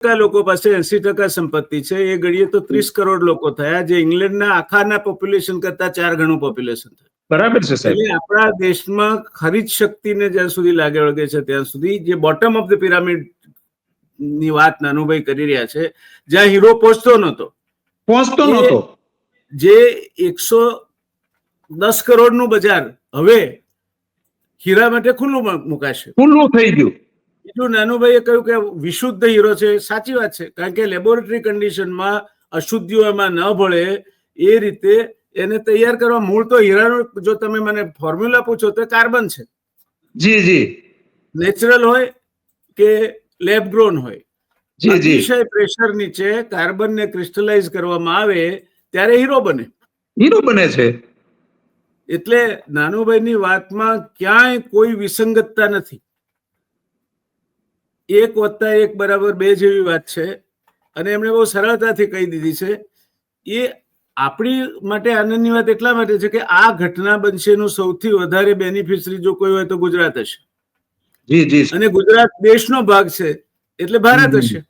ટકા લોકો પાસે એસી ટકા સંપત્તિ છે. એ ઘડીએ તો ત્રીસ કરોડ લોકો થયા જે ઇંગ્લેન્ડના આખાના પોપ્યુલેશન કરતા ચાર ગણું પોપ્યુલેશન થયું. બરાબર છે સાહેબ. આપણા દેશમાં ખરીદ શક્તિને જ્યાં સુધી લાગે વળગે છે ત્યાં સુધી જે બોટમ ઓફ ધ પિરામિડની વાત નાનુભાઈ કરી રહ્યા છે જ્યાં હીરો પહોંચતો નહોતો. પહોંચતો નતો જે એકસો દસ કરોડનું બજાર હવે હીરા માટે ખુલ્લું મુકાશે. ખુલ્લું થઈ ગયું. બીજું નાનુભાઈએ કહ્યું કે વિશુદ્ધ હીરો છે. સાચી વાત છે. કારણ કે લેબોરેટરી કન્ડિશનમાં અશુદ્ધિઓ એમાં ન ભળે એ રીતે એને તૈયાર કરવા મૂળ તો હીરાનો જો તમે મને ફોર્મ્યુલા પૂછો તો કાર્બન છે. જી જી. નેચરલ હોય કે લેબ ગ્રોન હોય? જી જી. અતિશય પ્રેશર નીચે કાર્બનને ક્રિસ્ટલાઇઝ કરવામાં આવે ત્યારે હીરો બને. હીરો બને છે. એટલે નાનુભાઈની વાતમાં ક્યાંય કોઈ વિસંગતતા નથી. એક વત્તા એક બરાબર બે જેવી વાત છે. અને એમણે બહુ સરળતાથી કહી દીધી છે. એ આપણી માટે આનંદની વાત એટલા માટે છે કે આ ઘટના બનશેનું સૌથી વધારે બેનિફિશરી જો કોઈ હોય તો ગુજરાત હશે. જી જી. અને ગુજરાત દેશનો ભાગ છે એટલે ભારત હશે.